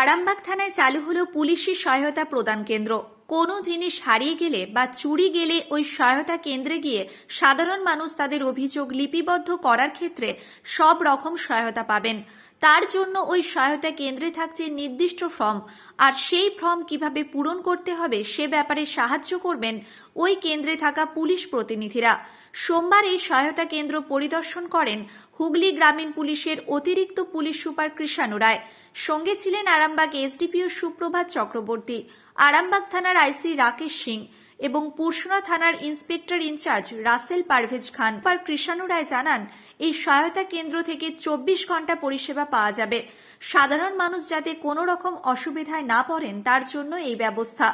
আরামবাগ থানায় চালু হলো পুলিশি সহায়তা প্রদান কেন্দ্র। কোনো জিনিস হারিয়ে গেলে বা চুরি গেলে ওই সহায়তা কেন্দ্রে গিয়ে সাধারণ মানুষ তাদের অভিযোগ লিপিবদ্ধ করার ক্ষেত্রে সব রকম সহায়তা পাবেন। তার জন্য ওই সহায়তা কেন্দ্রে থাকছে নির্দিষ্ট ফর্ম। আর সেই ফর্ম কীভাবে পূরণ করতে হবে সে ব্যাপারে সাহায্য করবেন ওই কেন্দ্রে থাকা পুলিশ প্রতিনিধিরা। সোমবার এই সহায়তা কেন্দ্র পরিদর্শন করেন হুগলি গ্রামীণ পুলিশের অতিরিক্ত পুলিশ সুপার কৃষাণু রায়। সঙ্গে ছিলেন আরামবাগ এসডিপিও সুপ্রভাত চক্রবর্তী, আরামবাগ থানার আইসি রাকেশ সিং এবং পুরসুনা থানার inspector in charge Rasel Parvez Khan. পার কৃষাণু রায় জানান, এই সহায়তা কেন্দ্র থেকে চব্বিশ ঘণ্টা পরিষেবা পাওয়া যাবে। সাধারণ মানুষ যাতে কোনো রকম অসুবিধায় না পড়েন, তার জন্য এই ব্যবস্থা।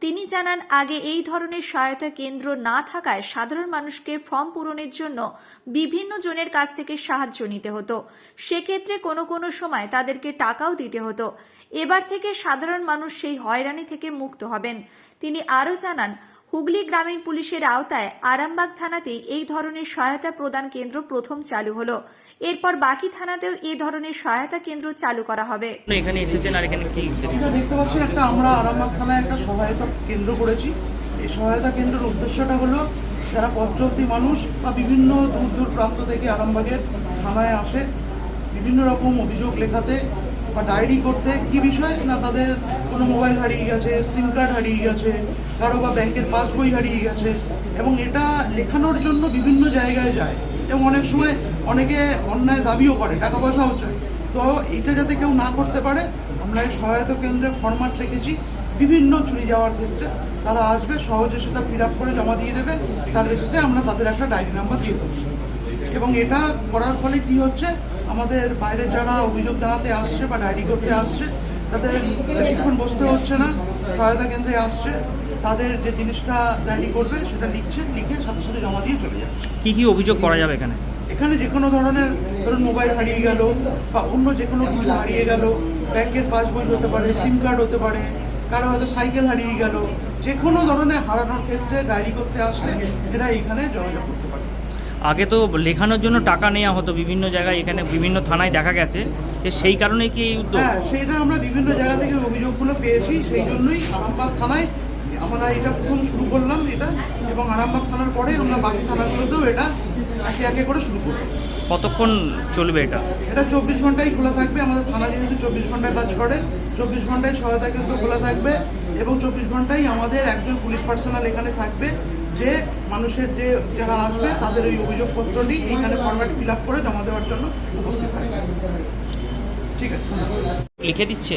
তিনি জানান, আগে এই ধরনের সহায়তা কেন্দ্র না থাকায় সাধারণ মানুষকে ফর্ম পূরণের জন্য বিভিন্ন জনের কাছ থেকে সাহায্য নিতে হতো। সেক্ষেত্রে কোনো কোনো সময় তাদেরকে টাকাও দিতে হতো। এবার থেকে সাধারণ মানুষ সেই হয়রানি থেকে মুক্ত হবেন। তিনি আরও জানান হুগলি গ্রামীণ পুলিশের আওতায় আরামবাগ থানাতেই এই ধরনের সহায়তা প্রদান কেন্দ্র প্রথম চালু হলো। এরপর বাকি থানাতেও এই ধরনের সহায়তা কেন্দ্র চালু করা হবে। এখানে এসেছেন আর এখানে কি এটা দেখতে পাচ্ছেন একটা আমরা আরামবাগ থানায় একটা সহায়তা কেন্দ্র করেছি। এই সহায়তা কেন্দ্রের উদ্দেশ্যটা হলো যারা পথ চলতি মানুষ বা বিভিন্ন দূর দূর প্রান্ত থেকে আরামবাগের থানায় আসে বিভিন্ন রকম অভিযোগ লেখাতে বা ডায়েরি করতে, কি বিষয়? না, তাদের কোনো মোবাইল হারিয়ে গেছে সিম কার্ড হারিয়ে গেছে, কারও বা ব্যাংকের পাসবই হারিয়ে গেছে, এবং এটা লেখানোর জন্য বিভিন্ন জায়গায় যায়। এবং অনেক সময় অনেকে অন্যায় দাবিও করে, টাকা পয়সাও চায়। তো এটা যাতে কেউ না করতে পারে, আমরা এই সহায়তা কেন্দ্রে ফরম্যাট রেখেছি। বিভিন্ন চুরি যাওয়ার ক্ষেত্রে তারা আসবে, সহজে সেটা ফিল আপ করে জমা দিয়ে দেবে। তার বেসিসে আমরা তাদের একটা ডায়েরি নাম্বার দিয়ে দেবো। এবং এটা করার ফলে কি হচ্ছে আমাদের বাইরে যারা অভিযোগ জানাতে আসছে বা ডায়েরি করতে আসছে তাদের বেশিক্ষণ বসতে হচ্ছে না সহায়তা কেন্দ্রে আসছে তাদের যে জিনিসটা ডায়েরি করবে সেটা লিখছে লিখে সাথে সাথে জমা দিয়ে চলে যাচ্ছে। কি কি অভিযোগ করা যাবে এখানে? এখানে যে কোনো ধরনের ধরুন মোবাইল হারিয়ে গেল বা অন্য যে কোনো কিছু হারিয়ে গেল ব্যাংকের পাসবই হতে পারে সিম কার্ড হতে পারে কারও হয়তো সাইকেল হারিয়ে গেল যে কোনো ধরনের হারানোর ক্ষেত্রে ডায়েরি করতে আসলে এরা এখানে যোগাযোগ করতে পারে। আগে তো লেখানোর জন্য টাকা নেওয়া হতো বিভিন্ন জায়গায় এখানে বিভিন্ন থানায় দেখা গেছে। যে সেই কারণে কি এই উদ্যোগ? হ্যাঁ সেইটা আমরা বিভিন্ন জায়গা থেকে অভিযোগগুলো পেয়েছি সেই জন্যই আরামবাগ থানায় আমরা এটা প্রথম শুরু করলাম এটা এবং আরামবাগ থানার পরে আমরা বাকি থানাগুলোতেও এটা একে একে করে শুরু করব। কতক্ষণ চলবে এটা? এটা চব্বিশ ঘন্টাই খোলা থাকবে আমাদের থানা যেহেতু চব্বিশ ঘন্টায় কাজ করে চব্বিশ ঘন্টায় সহায়তা কেন্দ্র খোলা থাকবে এবং চব্বিশ ঘন্টাই আমাদের একজন পুলিশ পার্সোনাল এখানে থাকবে যে মানুষের যে যারা আসবে তাদের ওই অভিযোগপত্রটি এইখানে ফরম্যাট ফিল আপ করে জমা দেওয়ার জন্য উপস্থিত থাকবে। ঠিক আছে। লিখে দিচ্ছে?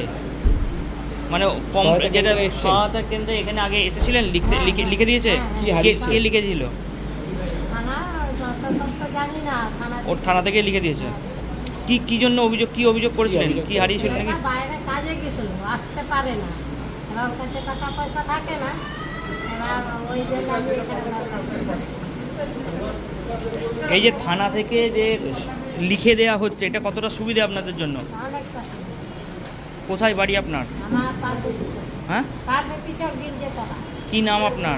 মানে কম সহায়তা যেটা কেন্দ্রে সহায়তা কেন্দ্রে এখানে আগে এসেছিলেন? লিখতে লিখে লিখে দিয়েছে? কি কে লিখেছিল থানা যত সব জানি না থানা ওর থানা থেকে লিখে দিয়েছে। কি কি জন্য অভিযোগ কি অভিযোগ করেছিলেন? কি হারিয়েছিল নাকি? বাইরে কাজে গেছিল আসতে পারে না। কাছে টাকা পয়সা থাকে না। এই যে থানা থেকে যে লিখে দেয়া হচ্ছে এটা কতটা সুবিধা আপনাদের জন্য? কোথায় বাড়ি আপনার? হ্যাঁ? কি নাম আপনার?